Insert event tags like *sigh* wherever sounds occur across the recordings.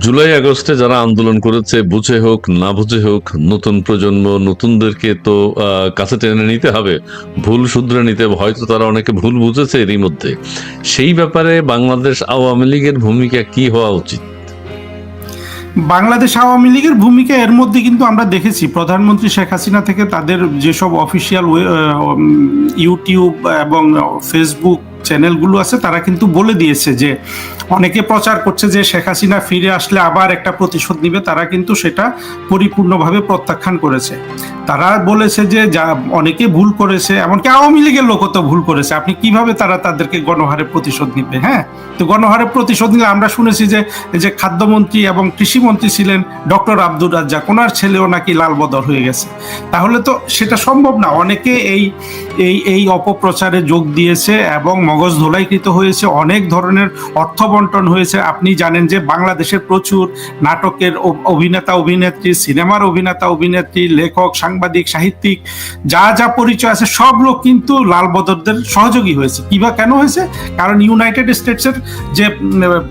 জুলাই আগস্টে যারা আন্দোলন করেছে, বুঝে হোক, না বুঝে হোক, নতুন প্রজন্ম, নতুনদেরকে তো কাছে টেনে নিতে হবে। ভুল শুধরে নিতে হবে। হয়তো তারা অনেকে ভুল বুঝেছে এরই মধ্যে। সেই ব্যাপারে বাংলাদেশ আওয়ামী লীগের ভূমিকা কি হওয়া উচিত? বাংলাদেশ আওয়ামী লীগের ভূমিকা এর মধ্যে কিন্তু আমরা দেখেছি। প্রধানমন্ত্রী শেখ হাসিনা থেকে তাদের যেসব অফিসিয়াল ইউটিউব এবং ফেসবুক চ্যানেলগুলো আছে, তারা কিন্তু বলে দিয়েছে যে, অনেকে প্রচার করছে যে শেখ হাসিনা ফিরে আসলে আবার একটা প্রতিশোধ নিবে, তারা কিন্তু সেটা পরিপূর্ণভাবে প্রত্যাখ্যান করেছে। তারা বলেছে যে, যা অনেকে ভুল করেছে, এমনকি আওয়ামী লীগের লোকও তো ভুল করেছে, আপনি কীভাবে তারা তাদেরকে গণহারে প্রতিশোধ নিবে হ্যাঁ? তো গণহারে প্রতিশোধ নিলে আমরা শুনেছি যে যে খাদ্যমন্ত্রী এবং কৃষিমন্ত্রী ছিলেন ডক্টর আব্দুর রাজ্জাক, ওনার ছেলেও নাকি লাল বদল হয়ে গেছে। তাহলে তো সেটা সম্ভব না, অনেকে এই এই এই অপপ্রচারে যোগ দিয়েছে এবং মগজ ধোলাইকৃত হয়েছে, অনেক ধরনের অর্থ বন্টন হয়েছে। আপনি জানেন যে বাংলাদেশের প্রচুর নাটকের অভিনেতা, অভিনেত্রী, সিনেমার অভিনেতা, অভিনেত্রী, লেখক, সাংবাদিক, সাহিত্যিক, যা যা পরিচয় আছে, সব লোক কিন্তু লাল বদরদের সহযোগী হয়েছে। কিবা কেন হয়েছে? কারণ ইউনাইটেড স্টেটসের যে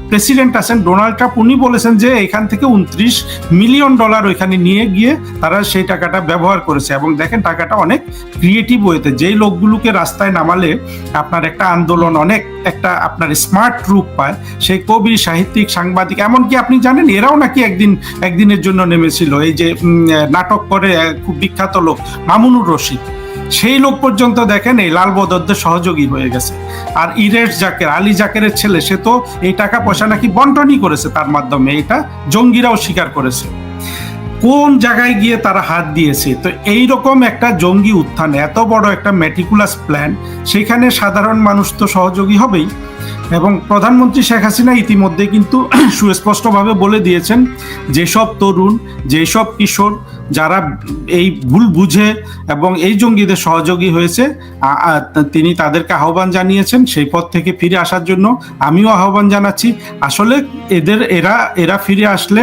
প্রেসিডেন্ট আছেন ডোনাল্ড ট্রাম্প উনি বলেছেন যে এখান থেকে উনত্রিশ মিলিয়ন ডলার ওইখানে নিয়ে গিয়ে তারা সেই টাকাটা ব্যবহার করেছে। এবং দেখেন, টাকাটা অনেক ক্রিয়েটিভ ওয়েতে যেই লোকগুলোকে রাস্তায় নামালে আপনার একটা আন্দোলন অনেক একটা আপনার স্মার্ট রূপ পায়। সেই কবি, সাহিত্যিক, সাংবাদিক, এমনকি আপনি জানেন এরাও নাকি একদিন, একদিনের জন্য নেমেছিল। এই যে নাটক করে খুব বিখ্যাত লোক মামুনুর রশিদ। সেই লোক পর্যন্ত দেখেন এই লাল বদরদের সহযোগী হয়ে গেছে। আর ইরেশ জাকের, আলী জাকেরের ছেলে, সে তো এই টাকা পয়সা নাকি বন্টনই করেছে তার মাধ্যমে। এটা জঙ্গিরাও স্বীকার করেছে। কোন জায়গায় গিয়ে তারা হাত দিয়েছে? তো এই রকম একটা জঙ্গি উত্থান, এত বড় একটা ম্যাটিকুলাস প্ল্যান সেখানে সাধারণ মানুষ তো সহযোগী হবেই। এবং প্রধানমন্ত্রী শেখ হাসিনা ইতিমধ্যে কিন্তু *clears throat* সুস্পষ্টভাবে বলে দিয়েছেন, যেসব তরুণ, যেসব কিশোর যারা এই ভুল বুঝে এবং এই জঙ্গিদের সহযোগী হয়েছে তিনি তাদেরকে আহ্বান জানিয়েছেন সেই পথ থেকে ফিরে আসার জন্য। আমিও আহ্বান জানাচ্ছি, আসলে এদের, এরা এরা ফিরে আসলে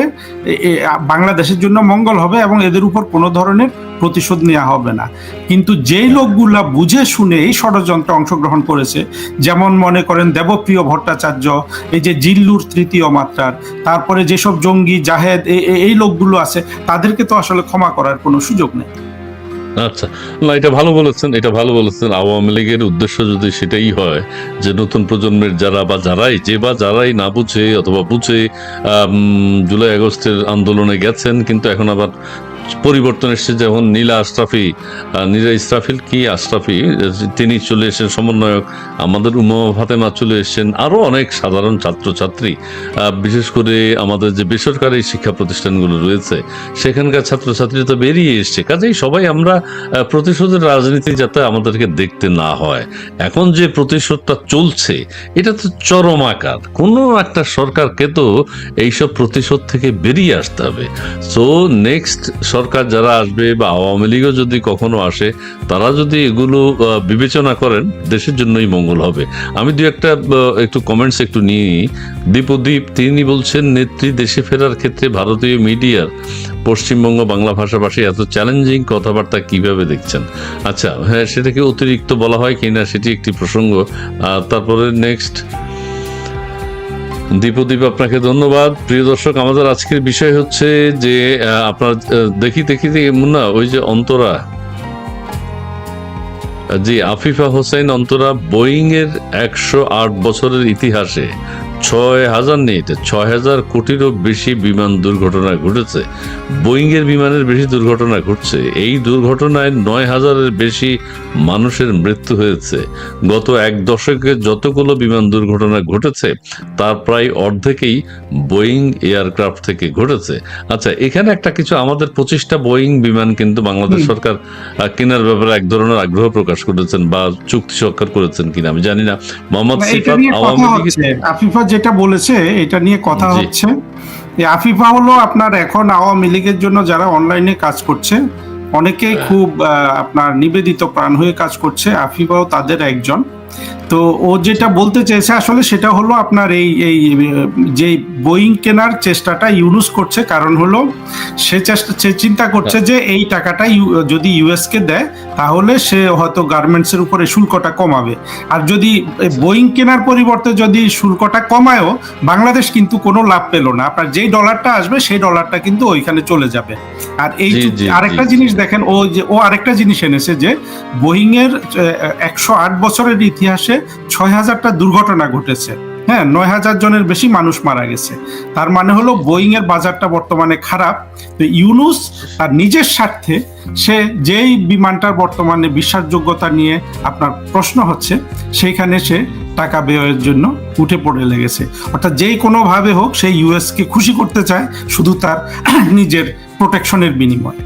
বাংলাদেশের জন্য মঙ্গল হবে এবং এদের উপর কোনো ধরনের প্রতিশোধ নেওয়া হবে না। কিন্তু যেই লোকগুলা বুঝে শুনে এই ষড়যন্ত্রে অংশগ্রহণ করেছে, যেমন মনে করেন দেবপ্রিয় ভট্টাচার্য, এই যে জিল্লুর তৃতীয় মাত্রার, তারপরে যেসব জঙ্গি, জাহেদ এই লোকগুলো আছে, তাদেরকে তো আসলে ক্ষমা করার কোনো সুযোগ নেই। আচ্ছা না, এটা ভালো বলেছেন, এটা ভালো বলেছেন। আওয়ামী লীগের উদ্দেশ্য যদি সেটাই হয় যে নতুন প্রজন্মের যারা বা যারাই, যে বা যারাই না বুঝে অথবা বুঝে জুলাই আগস্টের আন্দোলনে গেছেন, কিন্তু এখন আবার পরিবর্তন এসেছে, যেমন নীলা আশরাফি নীলা ইসরাফিল, কি আশরাফি? তিনি চলে এসেছেন সমন্বয়ক, আমাদের উমা ফাতেমা চলে এসেছেন, আরও অনেক সাধারণ ছাত্রছাত্রী। বিশেষ করে আমাদের যে বেসরকারি শিক্ষা প্রতিষ্ঠানগুলো রয়েছে, সেখানকার ছাত্রছাত্রী তো বেরিয়ে এসছে। কাজেই সবাই আমরা প্রতিশোধের রাজনীতি যাতে আমাদেরকে দেখতে না হয়। এখন যে প্রতিশোধটা চলছে, এটা তো চরম আকার কোনো একটা সরকারকে তো এইসব প্রতিশোধ থেকে বেরিয়ে আসতে হবে। সো নেক্সট সরকার যারা আসবে বা আওয়ামী লীগও যদি কখনো আসে, তারা যদি এগুলো বিবেচনা করেন, দেশের জন্যই মঙ্গল হবে। আমি দু একটা একটু কমেন্টস একটু নিই। দীপদীপ, তিনি বলছেন, নেত্রী দেশে ফেরার ক্ষেত্রে ভারতীয় মিডিয়ার পশ্চিমবঙ্গ বাংলা ভাষাভাষী এত চ্যালেঞ্জিং কথাবার্তা কীভাবে দেখছেন? আচ্ছা হ্যাঁ সেটাকে অতিরিক্ত বলা হয় কিনা সেটি একটি প্রসঙ্গ। তারপরে নেক্সট দীপদীপ আপনাকে ধন্যবাদ। প্রিয় দর্শক, আমাদের আজকের বিষয় হচ্ছে যে আপনার দেখি দেখি দেখি, মুন্না, ওই যে অন্তরা। জি, আফিফা হোসেন অন্তরা বোয়িং এর একশো আট বছরের ইতিহাসে। ছয় হাজার নেই এটা ছয় হাজার কোটিরও বেশি বিমান দুর্ঘটনা ঘটেছে। বোয়িং এর বিমানের বেশি দুর্ঘটনা ঘটছে। এই দুর্ঘটনায় নয় হাজারের বেশি মানুষের মৃত্যু হয়েছে। গত এক দশকে যতগুলো বিমান দুর্ঘটনা ঘটেছে তার প্রায় অর্ধেকই বোয়িং এয়ারক্রাফট থেকে ঘটেছে। আচ্ছা এখানে একটা কিছু আমাদের পঁচিশটা বোয়িং বিমান কিন্তু বাংলাদেশ সরকার কেনার ব্যাপারে এক ধরনের আগ্রহ প্রকাশ করেছেন বা চুক্তি স্বাক্ষর করেছেন কিনা আমি জানি না। মোহাম্মদ সিফাত আওয়ামী আফিফা যেটা বলেছে এটা নিয়ে কথা হচ্ছে। আফিফা হলো আপনার এখন আওয়ামী লীগের জন্য যারা অনলাইনে কাজ করছে অনেকেই হ্যাঁ। খুব আহ, আপনার নিবেদিত প্রাণ হয়ে কাজ করছে। আফিফাও তাদের একজন। তো ও যেটা বলতে চেয়েছে আসলে সেটা হলো আপনার এই এই যে বোয়িং কেনার চেষ্টাটা ইউনুস করছে কারণ হলো সে চেষ্টা সে চিন্তা করছে যে এই টাকাটা যদি ইউএসকে দেয় তাহলে সে হয়তো গার্মেন্টসের উপরে শুল্কটা কমাবে। আর যদি বোয়িং কেনার পরিবর্তে যদি শুল্কটা কমায়ও বাংলাদেশ কিন্তু কোনো লাভ পেল না। আপনার যেই ডলারটা আসবে সেই ডলারটা কিন্তু ওইখানে চলে যাবে। আর এই আরেকটা জিনিস দেখেন ও যে ও আরেকটা জিনিস এনেছে যে বোয়িং এর একশো আট বছরের ইতিহাসে ছয় হাজারটা দুর্ঘটনা ঘটেছে। হ্যাঁ নয় হাজার জনের বেশি মানুষ মারা গেছে। তার মানে হলো বোয়িং এর বাজারটা বর্তমানে খারাপ। তো ইউনুস তার নিজের স্বার্থে সে যেই বিমানটার বর্তমানে বিশ্বাসযোগ্যতা নিয়ে আপনার প্রশ্ন হচ্ছে, সেইখানে সে টাকা ব্যয়ের জন্য উঠে পড়ে লেগেছে। অর্থাৎ যেই কোনোভাবে হোক সেই ইউএস কে খুশি করতে চায়, শুধু তার *clears throat* নিজের প্রোটেকশনের বিনিময়ে।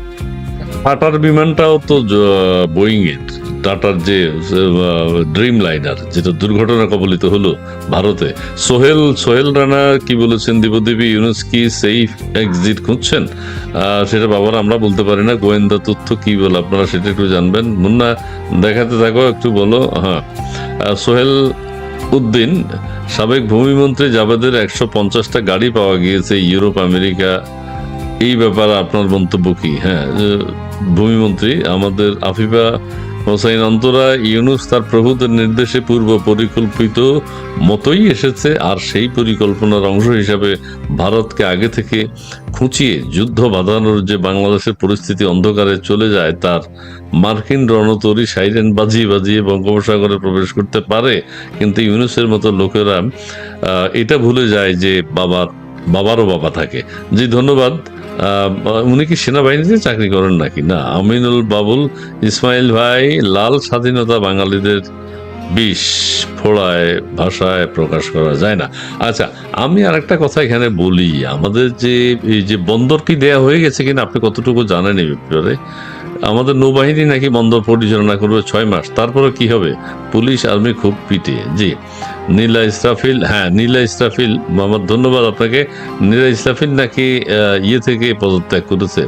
টাটার বিমানটাও তো বোয়িং এর টাটার যে ড্রিম লাইনার যেটা দুর্ঘটনা কবলিত হলো ভারতে। সোহেল সোহেল রানা কি বলেছেন? দীপদেবী, ইউনুস কি সেফ এক্সিট খুঁজছেন? সেটা বাবার আমরা বলতে পারি না। গোয়েন্দা তথ্য কি বলে আপনারা সেটা একটু জানবেন। মুন্না, দেখাতে থাকো, একটু বলো। হ্যাঁ। সোহেল উদ্দিন, সাবেক ভূমিমন্ত্রী জাভেদের একশো পঞ্চাশটা গাড়ি পাওয়া গিয়েছে ইউরোপ, আমেরিকা। এই ব্যাপারে আপনার মন্তব্য কি? হ্যাঁ ভূমিমন্ত্রী, আমাদের আফিফা হোসাইন অন্তরা, ইউনুস তার প্রভুদের নির্দেশে পূর্ব পরিকল্পিত মতোই এসেছে আর সেই পরিকল্পনার অংশ হিসাবে ভারতকে আগে থেকে খুঁচিয়ে যুদ্ধ বাঁধানোর যে বাংলাদেশের পরিস্থিতি অন্ধকারে চলে যায়, তার মার্কিন রণতরী সাইরেন বাজিয়ে বাজিয়ে বঙ্গোপসাগরে প্রবেশ করতে পারে। কিন্তু ইউনুসের মতো লোকেরা এটা ভুলে যায় যে বাবার, বাবারও বাবা থাকে। জি, ধন্যবাদ। উনি কি সেনাবাহিনীতে চাকরি করেন নাকি? না, আমিনুল বাবুল, ইসমাইল ভাই, লাল স্বাধীনতা বাঙালিদের বিষ ফোড়ায়, ভাষায় প্রকাশ করা যায় না। আচ্ছা আমি আর একটা কথা এখানে বলি। আমাদের যে, এই যে বন্দর কি দেয়া হয়ে গেছে কিনা আপনি কতটুকু জানেন এই ব্যাপারে? আমাদের নৌবাহিনী নাকি বন্দর পরিচালনা করবে ছয় মাস, তারপরে কি হবে? পুলিশ, আর্মি খুব পিটে জি নীলা ইসরাফিল হ্যাঁ নীলা ইসরাফিল আমার ধন্যবাদ আপনাকে। নীলা ইসরাফিল নাকি ইয়ে থেকে পদত্যাগ করেছে?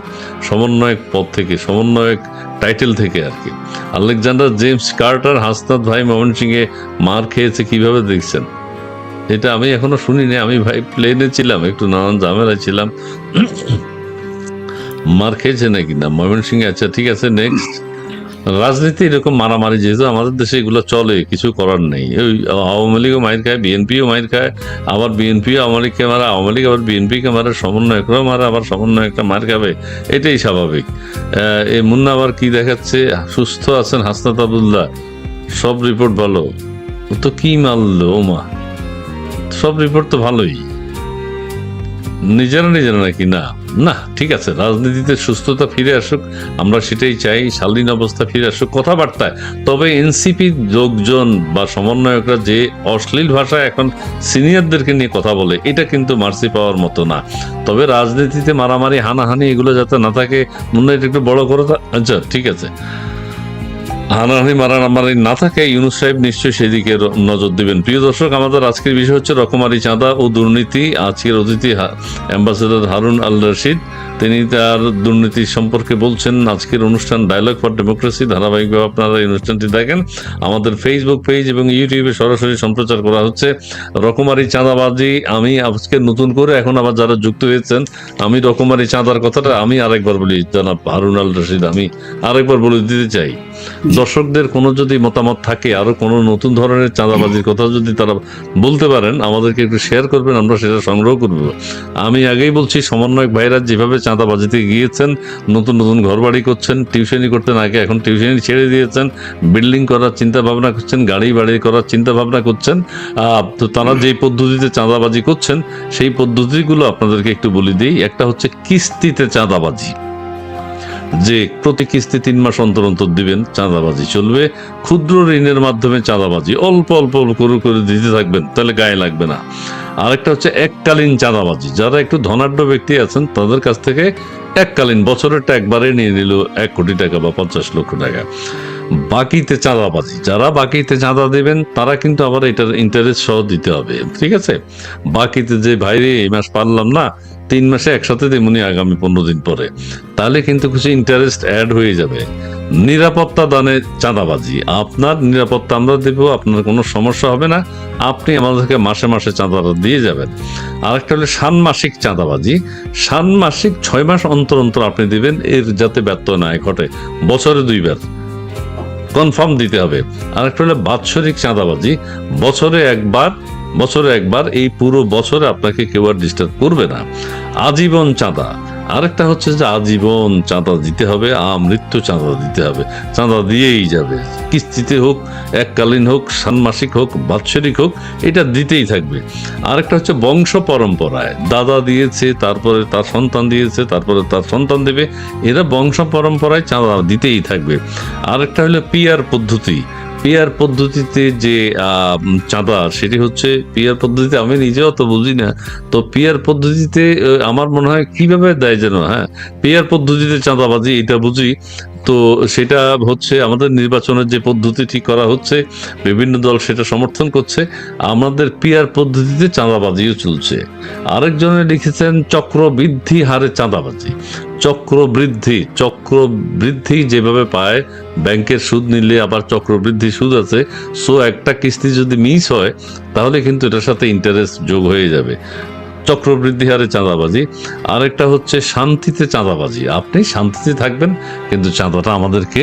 সমন্বয়ক পদ থেকে, সমন্বয়ক টাইটেল থেকে আর কি। আলেকজান্ডার জেমস কার্টার, হাসনাত ভাই মোহন সিংয়ে মার খেয়েছে, কীভাবে দেখছেন? এটা আমি এখনও শুনিনি, আমি ভাই প্লেনে ছিলাম, একটু নানান ঝামেলায় ছিলাম। মার খেয়েছে নাকি না? ময়মন সিং আচ্ছা ঠিক আছে নেক্সট রাজনীতি এরকম মারামারি যেহেতু আমাদের দেশে এগুলো চলে, কিছু করার নেই। ওই আওয়ামী লীগও মাইর খায়, বিএনপিও মাইর খায়, আবার বিএনপিও আওয়ামী লীগকে মারা, আওয়ামী লীগ আবার বিএনপিকে মারা, সমন্বয়করাও মারা, আবার সমন্বয়কটা মার খাবে। এটাই স্বাভাবিক। এই মুন্না আবার কি দেখাচ্ছে? সুস্থ আছেন হাসনাত আবদুল্লাহ। সব রিপোর্ট ভালো। তো কি মারলো, ও মা। সব রিপোর্ট তো ভালোই। নিজেরা নিজেরা নাকি না? না, ঠিক আছে, রাজনীতিতে সুস্থতা ফিরে আসুক, আমরা সেটাই চাই, শালীন অবস্থা ফিরে আসুক, কথাবার্তায়। তবে এনসিপি লোকজন বা সমন্বয়করা যে অশ্লীল ভাষায় এখন সিনিয়রদেরকে নিয়ে কথা বলে, এটা কিন্তু মার্সি পাওয়ার মতো না। তবে রাজনীতিতে মারামারি, হানাহানি, এগুলো যাতে না থাকে, মনে হয় একটু বড় করে আচ্ছা ঠিক আছে। হানাহানি মারামারি না থাকে ইউনুস সাহেব নিশ্চয়ই সেদিকে নজর দিবেন। প্রিয় দর্শক, আমাদের আজকের বিষয় হচ্ছে রকমারি চাঁদা ও দুর্নীতি। আজকের অতিথি অ্যাম্বাসেডর হারুন আল রশিদ। তিনি তার দুর্নীতি সম্পর্কে বলছেন। আজকের অনুষ্ঠান ডায়লগ ফর ডেমোক্রেসি ধারাবাহিকভাবে আপনারা এই অনুষ্ঠানটি দেখেন। আমাদের ফেসবুক পেজ এবং ইউটিউবে সরাসরি সম্প্রচার করা হচ্ছে। রকমারি চাঁদাবাজি, আমি আজকে নতুন করে এখন আবার যারা যুক্ত হয়েছেন, আমি রকমারি চাঁদার কথাটা আমি আরেকবার বলি, জনাব হারুন আল রশিদ, আমি আরেকবার বলে দিতে চাই। দর্শকদের কোনো যদি মতামত থাকে, আরও কোনো নতুন ধরনের চাঁদাবাজির কথা যদি তারা বলতে পারেন, আমাদেরকে একটু শেয়ার করবেন, আমরা সেটা সংগ্রহ করব। আমি আগেই বলছি, সমন্বয়ক ভাইরা যেভাবে চাঁদাবাজিতে গিয়েছেন, নতুন নতুন ঘরবাড়ি করছেন, টিউশনি করতেন, আগে এখন টিউশনি ছেড়ে দিয়েছেন বিল্ডিং করার চিন্তা ভাবনা করছেন, গাড়ি বাড়ি করার চিন্তা ভাবনা করছেন তো তারা যেই পদ্ধতিতে চাঁদাবাজি করছেন, সেই পদ্ধতিগুলো আপনাদেরকে একটু বলে দিই। একটা হচ্ছে কিস্তিতে চাঁদাবাজি। যে প্রতি কিস্তি তিন মাস অন্তর অন্তর দিবেন, চাঁদাবাজি চলবে। ক্ষুদ্র ঋণের মাধ্যমে চাঁদাবাজি, অল্প অল্প করে করে দিতে থাকবেন, তাহলে গায়ে লাগবে না। আরেকটা হচ্ছে এককালীন চাঁদাবাজি। যারা একটু ধনাঢ্য ব্যক্তি আছেন, তাদের কাছ থেকে এককালীন বছরেরটা একবারে নিয়ে নিল এক কোটি টাকা বা পঞ্চাশ লক্ষ টাকা। বাকিতে চাঁদাবাজি, যারা বাকিতে চাঁদা দেবেন, তারা কিন্তু আবার এটার ইন্টারেস্ট সহ দিতে হবে, ঠিক আছে? বাকিতে যে ভাইরে, এই মাস পারলাম না তিন মাসে একসাথে তেমনি আগামী পনেরো দিন পরে। তাহলে কিন্তু কিছু ইন্টারেস্ট অ্যাড হয়ে যাবে। নিরাপত্তা দানে চাঁদাবাজি। আপনার নিরাপত্তা আমরা দেব, আপনার কোনো সমস্যা হবে না। আপনি আমাদেরকে মাসে মাসে চাঁদাটা দিয়ে যাবেন। আরেকটা হলো ষান্মাসিক চাঁদাবাজি। ষান্মাসিক ছয় মাস অন্তর অন্তর আপনি দিবেন, এর যাতে ব্যর্থ না ঘটে। বছরে দুইবার। কনফার্ম দিতে হবে। আরেকটা হলো বাৎসরিক চাঁদাবাজি। বছরে একবার বছরে একবার, এই পুরো বছরে আপনাকে কেউ আর ডিস্টার্ব করবে না। আজীবন চাঁদা। আরেকটা হচ্ছে যে আজীবন চাঁদা দিতে হবে, আমৃত্যু চাঁদা দিতে হবে। চাঁদা দিয়েই যাবে। কিস্তিতে হোক, এককালীন হোক, ষান্মাসিক হোক, বাৎসরিক হোক, এটা দিতেই থাকবে। আরেকটা হচ্ছে বংশ পরম্পরায়। দাদা দিয়েছে, তারপরে তার সন্তান দিয়েছে, তারপরে তার সন্তান দেবে। এরা বংশ পরম্পরায় চাঁদা দিতেই থাকবে। আরেকটা হলো পিয়ার পদ্ধতি। পিয়ার পদ্ধতিতে যে চাঁদা, সেটি হচ্ছে পিয়ার পদ্ধতিতে আমি নিজেও তো বুঝি না। তো পিয়ার পদ্ধতিতে আমার মনে হয় কীভাবে দেয় যেন হ্যাঁ? পিয়ার পদ্ধতিতে চাঁদাবাজি, এটা বুঝি। তো সেটা হচ্ছে আমাদের নির্বাচনের যে পদ্ধতি ঠিক করা হচ্ছে, বিভিন্ন দল সেটা সমর্থন করছে, আমাদের পিয়ার পদ্ধতিতে চাঁদাবাজিও চলছে। আরেকজনে লিখেছেন, চক্রবৃদ্ধি হারে চাঁদাবাজি। চক্রবৃদ্ধি চক্রবৃদ্ধি যেভাবে পায় ব্যাংকের সুদ নিলে আবার চক্রবৃদ্ধি সুদ আছে। সো একটা কিস্তি যদি মিস হয়, তাহলে কিন্তু এটার সাথে ইন্টারেস্ট যোগ হয়ে যাবে। চক্রবৃদ্ধি হারে চাঁদাবাজি। আরেকটা হচ্ছে শান্তিতে চাঁদাবাজি। আপনি শান্তিতে থাকবেন, কিন্তু চাঁদাটা আমাদেরকে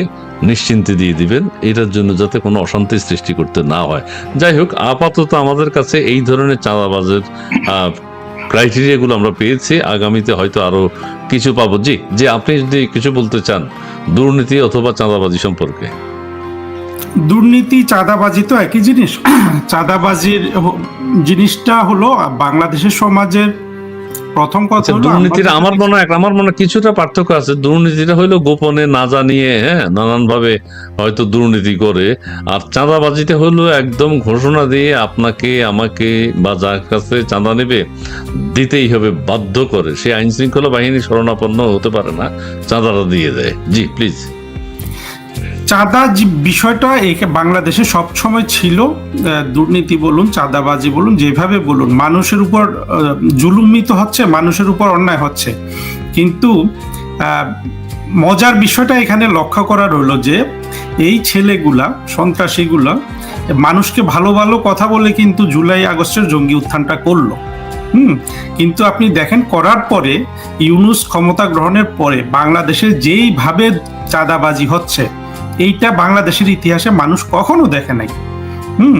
নিশ্চিন্তে দিয়ে দিবেন। এটার জন্য যাতে কোনো অশান্তি সৃষ্টি করতে না হয়। যাই হোক, আপাতত আমাদের কাছে এই ধরনের চাঁদাবাজের ক্রাইটেরিয়াগুলো আমরা পেয়েছি। আগামীতে হয়তো আরও কিছু পাবো। জি যে আপনি যদি কিছু বলতে চান। দুর্নীতি অথবা চাঁদাবাজি সম্পর্কে? দুর্নীতি চাঁদাবাজি তো একই জিনিস। *clears throat* চাঁদাবাজির জিনিসটা হলো বাংলাদেশের সমাজের প্রথম কথা আচ্ছা দুর্নীতির আমার মনে হয় আমার মনে কিছুটা পার্থক্য আছে। দুর্নীতিটা হইল গোপনে না জানিয়ে হ্যাঁ নানান ভাবে হয়তো দুর্নীতি করে। আর চাঁদাবাজিটা হলো একদম ঘোষণা দিয়ে আপনাকে আমাকে বা যার কাছে চাঁদা নেবে দিতেই হবে বাধ্য করে। সে আইন শৃঙ্খলা বাহিনী শরণাপন্ন হতে পারে না চাঁদাটা দিয়ে দেয়। জি প্লিজ চাঁদা বিষয়টা একে বাংলাদেশে সবসময় ছিল দুর্নীতি বলুন, চাঁদাবাজি বলুন, যেভাবে বলুন, মানুষের উপর জুলুমিত হচ্ছে, মানুষের উপর অন্যায় হচ্ছে। কিন্তু মজার বিষয়টা এখানে লক্ষ্য করা রইল যে, এই ছেলেগুলা, সন্ত্রাসীগুলা, মানুষকে ভালো ভালো কথা বলে কিন্তু জুলাই আগস্টের জঙ্গি উত্থানটা করল। হুম, কিন্তু আপনি দেখেন, করার পরে ইউনুস ক্ষমতা গ্রহণের পরে বাংলাদেশে যেইভাবে চাঁদাবাজি হচ্ছে এইটা বাংলাদেশের ইতিহাসে মানুষ কখনো দেখে নাই। হুম,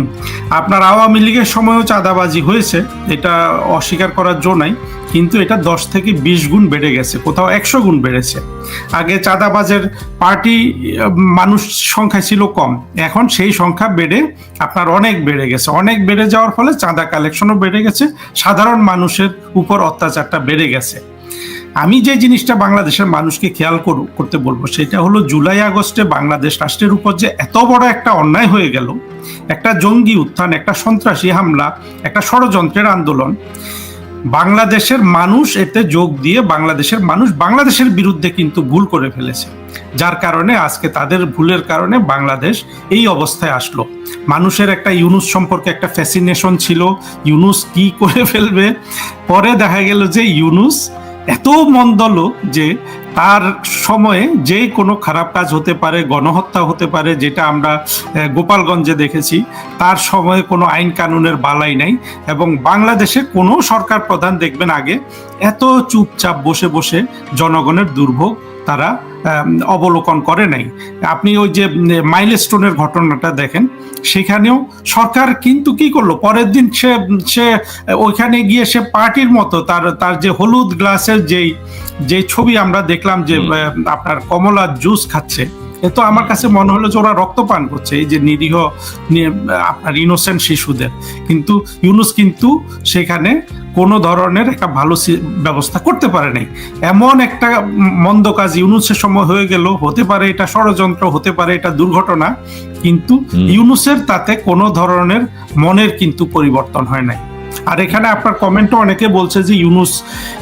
আপনার আওয়ামী লীগের সময়ও চাঁদাবাজি হয়েছে, এটা অস্বীকার করার জো নাই, কিন্তু এটা দশ থেকে বিশ গুণ বেড়ে গেছে, কোথাও একশো গুণ বেড়েছে। আগে চাঁদাবাজের পার্টি, মানুষ সংখ্যা ছিল কম, এখন সেই সংখ্যা বেড়ে আপনার অনেক বেড়ে গেছে। অনেক বেড়ে যাওয়ার ফলে চাঁদা কালেকশনও বেড়ে গেছে, সাধারণ মানুষের উপর অত্যাচারটা বেড়ে গেছে। আমি যে জিনিসটা বাংলাদেশের মানুষকে খেয়াল করু- করতে বলব, সেটা হলো জুলাই আগস্টে বাংলাদেশ রাষ্ট্রের উপর যে এত বড় একটা অন্যায় হয়ে গেল, একটা জঙ্গি উত্থান, একটা সন্ত্রাসী হামলা, একটা ষড়যন্ত্রের আন্দোলন, বাংলাদেশের মানুষ এতে যোগ দিয়ে বাংলাদেশের মানুষ বাংলাদেশের বিরুদ্ধে কিন্তু ভুল করে ফেলেছে। যার কারণে আজকে তাদের ভুলের কারণে বাংলাদেশ এই অবস্থায় আসলো। মানুষের একটা ইউনুস সম্পর্কে একটা ফ্যাসিনেশন ছিল, ইউনুস কি করে ফেলবে? পরে দেখা গেল যে ইউনুস এত মন্দ লোক যে তার সময়ে যে কোনো খারাপ কাজ হতে পারে, গণহত্যা হতে পারে, যেটা আমরা গোপালগঞ্জে দেখেছি, তার সময়ে কোনো আইন কানুনের বালাই নাই এবং বাংলাদেশে কোনো সরকার প্রধান দেখবেন আগে এত চুপচাপ বসে বসে জনগণের দুর্ভোগ তারা অবলোকন করে নাই। আপনি ওই যে মাইলস্টোনের ঘটনাটা দেখেন সেখানেও সরকার কিন্তু কি করল? পরের দিন সে সে ওইখানে গিয়ে সে পার্টির মতো তার তার যে হলুদ গ্লাসের যেই যে ছবি আমরা দেখলাম যে আপনার কমলা জুস খাচ্ছে এ তো আমার কাছে মনে হলো যে ওরা রক্তপান করছে এই যে নিরীহ আপনার ইনোসেন্ট শিশুদের। কিন্তু ইউনুস কিন্তু সেখানে কোনো ধরনের একটা ভালো ব্যবস্থা করতে পারে নাই। এমন একটা মন্দ কাজ ইউনুসের সময় হয়ে গেল হতে পারে এটা ষড়যন্ত্র হতে পারে এটা দুর্ঘটনা কিন্তু ইউনুসের তাতে কোনো ধরনের মনের কিন্তু পরিবর্তন হয় নাই। আর এখানে আপনার কমেন্টও অনেকে বলছে যে ইউনুস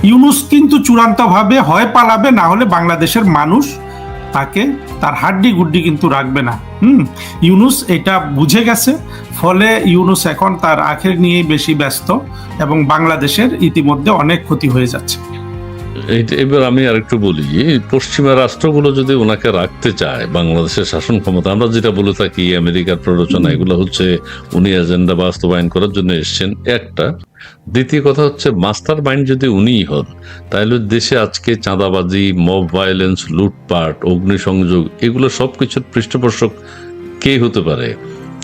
ইউনুস কিন্তু চূড়ান্তভাবে হয় পালাবে না হলে বাংলাদেশের মানুষ তাকে তার হাড্ডি গুড্ডি কিন্তু রাখবে না। হুম, ইউনুস এটা বুঝে গেছে, ফলে ইউনুস এখন তার আখের নিয়েই বেশি ব্যস্ত এবং বাংলাদেশের ইতিমধ্যে অনেক ক্ষতি হয়ে যাচ্ছে। এবার আমি আরেকটু বলি পশ্চিমা রাষ্ট্রগুলো যদি ওনাকে রাখতে চায় বাংলাদেশের শাসন ক্ষমতা আমরা যেটা বলে থাকি আমেরিকার প্ররোচনা এগুলো হচ্ছে উনি এজেন্ডা বাস্তবায়ন করার জন্য এসছেন একটা। দ্বিতীয় কথা হচ্ছে মাস্টার মাইন্ড যদি উনিই হন তাহলে দেশে আজকে চাঁদাবাজি মব ভায়োলেন্স লুটপাট অগ্নিসংযোগ এগুলো সব কিছুর পৃষ্ঠপোষক কে হতে পারে?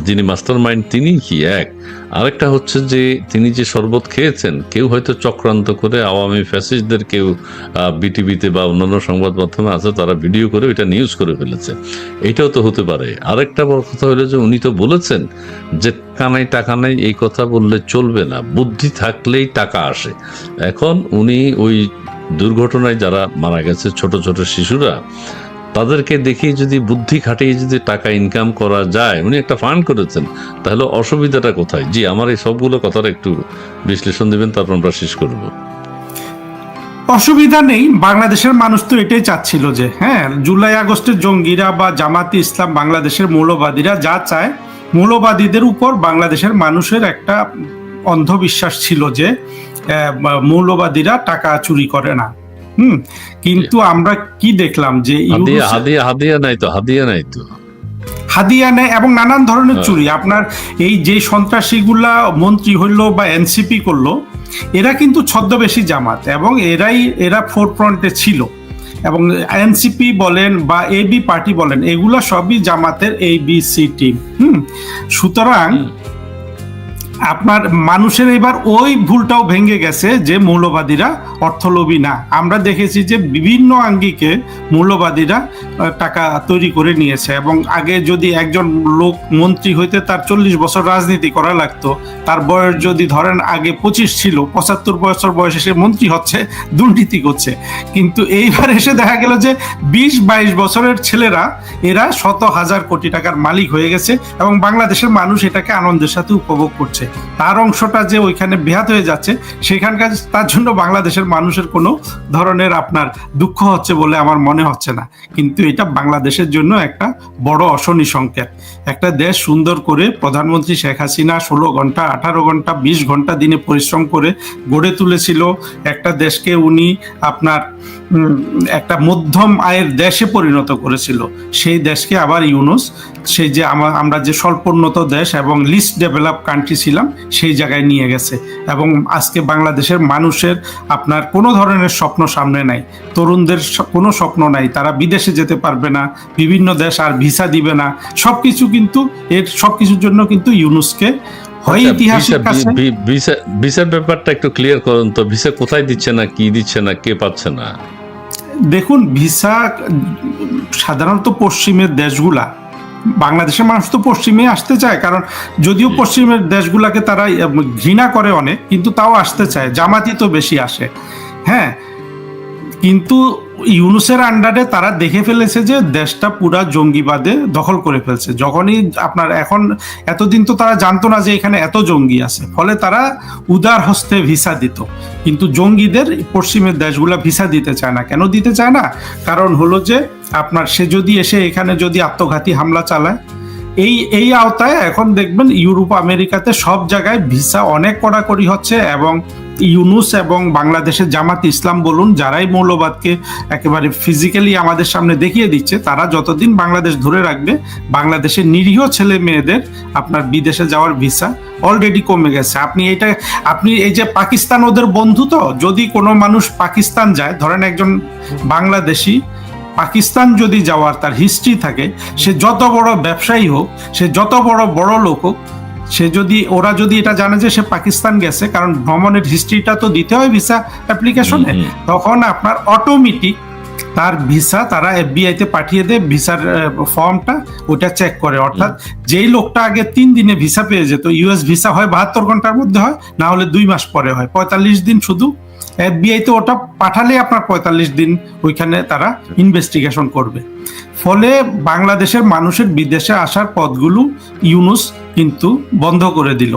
যিনি মাস্টার মাইন্ড তিনি কি এক? আরেকটা হচ্ছে যে, তিনি যে শরবত খেয়েছেন, কেউ হয়তো চক্রান্ত করে আওয়ামী ফ্যাসিস্টদের কেউ বিটিভিতে বা অন্যান্য সংবাদ মাধ্যমে আছে, তারা ভিডিও করে এটা নিউজ করে ফেলেছে। এটাও তো হতে পারে। আরেকটা বড় কথা হলো যে, উনি তো বলেছেন যে টাকা নাই টাকা নাই, এই কথা বললে চলবে না। বুদ্ধি থাকলেই টাকা আসে। এখন উনি ওই দুর্ঘটনায় যারা মারা গেছে, ছোট ছোট শিশুরা তাদেরকে দেখে যদি বুদ্ধি খাটিয়ে যদি টাকা ইনকাম করা যায়, উনি একটা ফান্ড করেছেন, তাহলে অসুবিধাটা কোথায়? জি, আমার এই সবগুলো কথার একটু বিশ্লেষণ দেবেন, তারপর আমরা শেষ করব। অসুবিধা নেই, বাংলাদেশের মানুষ তো এটাই চাচ্ছিল যে হ্যাঁ জুলাই আগস্টের জঙ্গিরা বা জামাতি ইসলাম বাংলাদেশের মৌলবাদীরা যা চায়, মৌলবাদীদের উপর বাংলাদেশের মানুষের একটা অন্ধবিশ্বাস ছিল যে মৌলবাদীরা টাকা চুরি করে না। হুম কিন্তু আমরা কি দেখলাম যে হাদিয়া হাদিয়া নাই তো হাদিয়া নাই তো হাদিয়া নেয় এবং নানান ধরনের হ্যাঁ। চুরি আপনার এই যে সন্ত্রাসীগুলা মন্ত্রী হইল বা এনসিপি করল এরা কিন্তু ছদ্মবেশী জামাত এবং এরাই এরা ফোর ফ্রন্টে ছিল এবং এনসিপি বলেন বা এবি পার্টি বলেন এগুলা সবই জামাতের এই বি সি টিম হুম সুতরাং। আপনার মানুষের এবার ওই ভুলটাও ভেঙে গেছে যে মৌলবাদীরা অর্থলোভী না। আমরা দেখেছি যে বিভিন্ন আঙ্গিকে মৌলবাদীরা টাকা তৈরি করে নিয়েছে এবং আগে যদি একজন লোক মন্ত্রী হইতে তার চল্লিশ বছর রাজনীতি করা লাগতো, তার বয়স যদি ধরেন আগে পঁচিশ ছিল, পঁচাত্তর বছর বয়সে সে মন্ত্রী হচ্ছে, দুর্নীতি করছে। কিন্তু এইবার এসে দেখা গেল যে বিশ বাইশ বছরের ছেলেরা, এরা শত হাজার কোটি টাকার মালিক হয়ে গেছে এবং বাংলাদেশের মানুষ এটাকে আনন্দের সাথে উপভোগ করছে। তার অংশটা যে ওইখানে বেহাত হয়ে যাচ্ছে, সেখানকার তার জন্য বাংলাদেশের মানুষের কোনো ধরনের আপনার দুঃখ হচ্ছে বলে আমার মনে হচ্ছে না। কিন্তু এটা বাংলাদেশের জন্য একটা বড় অশনি সংকেত। একটা দেশ সুন্দর করে প্রধানমন্ত্রী শেখ হাসিনা ষোলো ঘণ্টা, আঠারো ঘণ্টা, বিশ ঘণ্টা দিনে পরিশ্রম করে গড়ে তুলেছিল। একটা দেশকে উনি আপনার একটা মধ্যম আয়ের দেশে পরিণত করেছিল। সেই দেশকে আবার ইউনুস, সেই যে আমরা যে স্বল্পোন্নত দেশ এবং লিস্ট ডেভেলপ কান্ট্রি ছিলাম সেই জায়গায় নিয়ে গেছে। এবং আজকে বাংলাদেশের মানুষের আপনার কোনো ধরনের স্বপ্ন সামনে নাই। তরুণদের কোনো স্বপ্ন নাই। তারা বিদেশে যেতে পারবে না বিভিন্ন দেশ আর ভিসা দিবে না। সবকিছু কিন্তু এর সবকিছুর জন্য কিন্তু ইউনুসকে হয় আচ্ছা, ইতিহাসের কাছে। ভিসার ব্যাপারটা একটু ক্লিয়ার করুন তো। ভিসা কোথায় দিচ্ছে না কি দিচ্ছে না কে পাচ্ছে না? দেখুন ভিসা সাধারণত পশ্চিমের দেশগুলা। বাংলাদেশের মানুষ তো পশ্চিমে আসতে চায় কারণ যদিও পশ্চিমের দেশগুলাকে তারা ঘৃণা করে অনেক কিন্তু তাও আসতে চায় জামাতি তো বেশি আসে। হ্যাঁ কিন্তু ইউনুসের আন্ডারে তারা দেখে ফেলেছে যে দেশটা পুরা জঙ্গিবাদে দখল করে ফেলছে। যখনই আপনার এখন এতদিন তো তারা জানতো না যে এখানে এত জঙ্গি আছে। ফলে তারা উদার হস্তে ভিসা দিত। কিন্তু জঙ্গিদের পশ্চিমের দেশগুলা ভিসা দিতে চায় না। কেন দিতে চায় না? কারণ হলো যে আপনার সে যদি এসে এখানে যদি আত্মঘাতী হামলা চালায়, এই এই আওতায় এখন দেখবেন ইউরোপ, আমেরিকাতে সব জায়গায় ভিসা অনেক কড়াকড়ি হচ্ছে এবং ইউনুস এবং বাংলাদেশের জামাত ইসলাম বলুন, যারাই মৌলবাদকে একেবারে ফিজিক্যালি আমাদের সামনে দেখিয়ে দিচ্ছে, তারা যতদিন বাংলাদেশ ধরে রাখবে, বাংলাদেশের নিরীহ ছেলে মেয়েদের আপনার বিদেশে যাওয়ার ভিসা অলরেডি কমে গেছে। আপনি এটা আপনি এই যে পাকিস্তান ওদের বন্ধু তো, যদি কোনো মানুষ পাকিস্তান যায়, ধরেন একজন বাংলাদেশি, পাকিস্তান যদি যাওয়ার তার হিস্ট্রি থাকে, সে যত বড় ব্যবসায়ী হোক, সে যত বড় বড় লোক হোক সে যদি ওরা যদি এটা জানে যে সে পাকিস্তান গেছে কারণ ভ্রমণের হিস্ট্রিটা তো দিতে হয় ভিসা অ্যাপ্লিকেশনে তখন আপনার অটোমেটিক তার ভিসা তারা এফবিআই তে পাঠিয়ে দেয় ভিসার ফর্মটা ওটা চেক করে। অর্থাৎ যেই লোকটা আগে তিন দিনে ভিসা পেয়ে যেত ইউএস ভিসা হয় বাহাত্তর ঘণ্টার মধ্যে হয় না হলে দুই মাস পরে হয়। পঁয়তাল্লিশ দিন শুধু এফবিআই তো ওটা পাঠালে আপনার পঁয়তাল্লিশ দিন ওইখানে তারা ইনভেস্টিগেশন করবে। ফলে বাংলাদেশের মানুষের বিদেশে আসার পথগুলো ইউনুস কিন্তু বন্ধ করে দিল।